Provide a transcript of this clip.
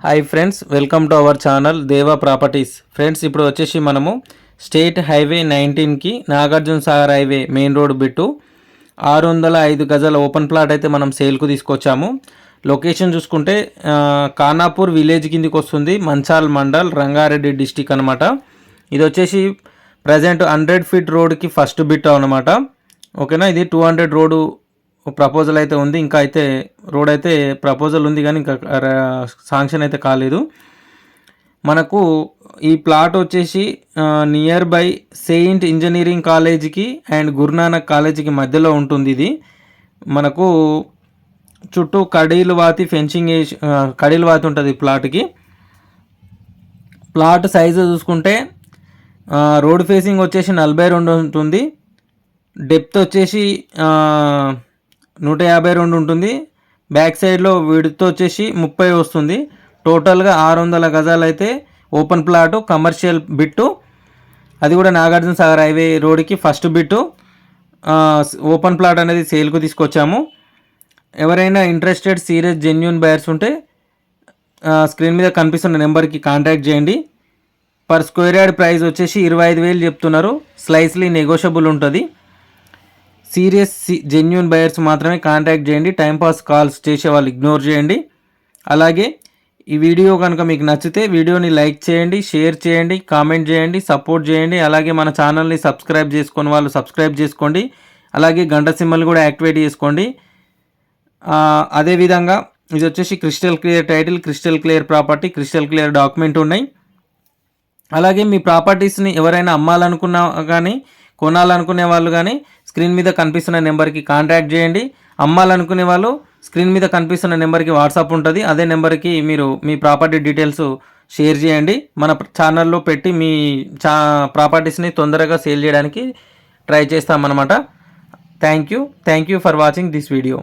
Hi friends welcome to our channel Deva properties friends ఇప్పుడు వచ్చేసి మనము state highway నైన్టీన్కి Nagarjuna Sagar highway main road bit ఆరు వందల ఐదు గజాల ఓపెన్ ప్లాట్ అయితే మనం సేల్కు తీసుకొచ్చాము. లొకేషన్ చూసుకుంటే కానాపూర్ ఖానాపూర్ విలేజ్ కిందికి వస్తుంది మంచాల్ మండల్ రంగారెడ్డి డిస్టిక్ అనమాట ఇది వచ్చేసి ప్రజెంట్ హండ్రెడ్ ఫీట్ రోడ్కి ఫస్ట్ బిట్ అనమాట ఓకేనా ఇది టూ హండ్రెడ్ రోడ్డు ప్రపోజల్ అయితే ఉంది. ఇంకా అయితే రోడ్ అయితే ప్రపోజల్ ఉంది కానీ ఇంకా శాంక్షన్ అయితే కాలేదు. మనకు ఈ ప్లాట్ వచ్చేసి నియర్ బై సెయింట్ ఇంజనీరింగ్ కాలేజీకి అండ్ గురునానక్ కాలేజీకి మధ్యలో ఉంటుంది ఇది. మనకు చుట్టూ కడీలు వాతి ఫెన్సింగ్ వేసి కడీలు వాతి ఉంటుంది ప్లాట్కి ప్లాట్ సైజు చూసుకుంటే రోడ్ ఫేసింగ్ వచ్చేసి నలభై రెండు ఉంటుంది. డెప్త్ వచ్చేసి నూట యాభై రెండు ఉంటుంది. బ్యాక్ సైడ్లో విడుత్ వచ్చేసి ముప్పై వస్తుంది. టోటల్గా ఆరు వందల గజాలు అయితే ఓపెన్ ప్లాట్ కమర్షియల్ బిట్టు. అది కూడా నాగార్జున సాగర్ హైవే రోడ్కి ఫస్ట్ బిట్టు. ఓపెన్ ప్లాట్ అనేది సేల్కు తీసుకొచ్చాము. ఎవరైనా ఇంట్రెస్టెడ్ సీరియస్ జెన్యున్ బయర్స్ ఉంటే స్క్రీన్ మీద కనిపిస్తున్న నెంబర్కి కాంటాక్ట్ చేయండి. పర్ స్క్వేర్ యార్డ్ ప్రైస్ వచ్చేసి ఇరవై ఐదు వేలు చెప్తున్నారు. స్లైస్లీ నెగోషియబుల్ ఉంటుంది. సీరియస్ జెన్యున్ బయర్స్ మాత్రమే కాంటాక్ట్ చేయండి. టైంపాస్ కాల్స్ చేసే వాళ్ళు ఇగ్నోర్ చేయండి. అలాగే ఈ వీడియో కనుక మీకు నచ్చితే వీడియోని లైక్ చేయండి షేర్ చేయండి కామెంట్ చేయండి సపోర్ట్ చేయండి. అలాగే మన ఛానల్ని సబ్స్క్రైబ్ చేసుకుని వాళ్ళు సబ్స్క్రైబ్ చేసుకోండి. అలాగే గంట సింబల్ కూడా యాక్టివేట్ చేసుకోండి. అదేవిధంగా ఇది వచ్చేసి crystal clear title crystal clear property crystal clear document ఉన్నాయి. అలాగే మీ ప్రాపర్టీస్ని ఎవరైనా అమ్మాలనుకున్నా కానీ కొనాలనుకునే వాళ్ళు కానీ స్క్రీన్ మీద కనిపిస్తున్న నెంబర్కి కాంటాక్ట్ చేయండి. అమ్మాలనుకునే వాళ్ళు స్క్రీన్ మీద కనిపిస్తున్న నెంబర్కి వాట్సాప్ ఉంటుంది. అదే నెంబర్కి మీరు మీ ప్రాపర్టీ డీటెయిల్స్ షేర్ చేయండి. మన ఛానల్లో పెట్టి మీ చా ప్రాపర్టీస్ని తొందరగా సేల్ చేయడానికి ట్రై చేస్తామన్నమాట. Thank you. Thank you for watching this video.